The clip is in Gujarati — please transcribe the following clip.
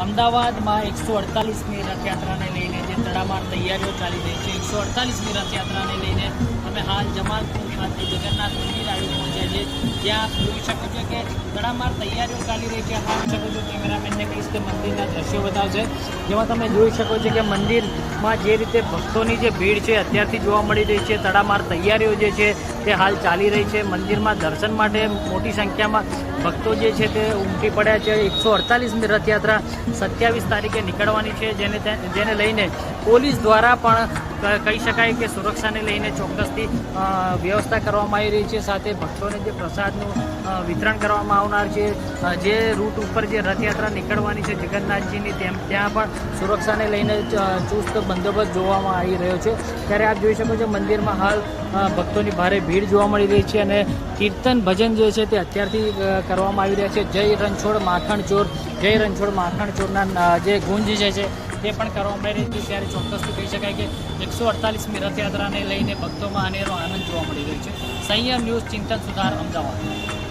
અમદાવાદમાં એકસો અડતાલીસમી રથયાત્રાને લઈને જે તડામાર તૈયારીઓ ચાલી રહી છે, એકસો અડતાલીસમી રથયાત્રાને લઈને અમે હાલ જમાલપુર ખાતે જગન્નાથ છે જોઈ શકો છો કે તડામાર તૈયારીઓ ચાલી રહી છે. હાલ શકો છો કેમેરામેનને કહીશ કે મંદિરના દ્રશ્યો બતાવશે. જેમાં તમે જોઈ શકો છો કે મંદિરમાં જે રીતે ભક્તોની જે ભીડ છે અત્યારથી જોવા મળી રહી છે. તડામાર તૈયારીઓ જે છે તે હાલ ચાલી રહી છે. મંદિરમાં દર્શન માટે મોટી સંખ્યામાં ભક્તો જે છે તે ઉમટી પડ્યા છે. એકસો અડતાલીસમી રથયાત્રા સત્યાવીસ તારીખે નીકળવાની છે. જેને જેને લઈને પોલીસ દ્વારા પણ કહી શકાય કે સુરક્ષાને લઈને ચોક્કસથી વ્યવસ્થા કરવામાં આવી રહી છે. સાથે ભક્તોને જે પ્રસાદનું વિતરણ કરવામાં આવનાર છે જે રૂટ ઉપર જે રથયાત્રા નીકળવાની છે જગન્નાથજીની, તેમ ત્યાં પણ સુરક્ષાને લઈને ચુસ્ત બંદોબસ્ત જોવામાં આવી રહ્યો છે. ત્યારે આપ જોઈ શકો છો મંદિરમાં હાલ ભક્તોની ભારે ભીડ જોવા મળી રહી છે અને કીર્તન ભજન જે છે તે અત્યારથી કરવામાં આવી રહ્યા છે. જય રણછોડ માખણ ચોર જય રણછોડ માખણ ચોરના જે ગુંજ જે છે તે પણ કરવામાં આવી રહી છે ત્યારે ચોક્કસથી કહી શકાય કે એકસો અડતાલીસમી રથયાત્રાને લઈને ભક્તોમાં અનેરો આનંદ જોવા મળી રહ્યો છે. સંયમ ન્યૂઝ ચિંતન સુધાર અમદાવાદ.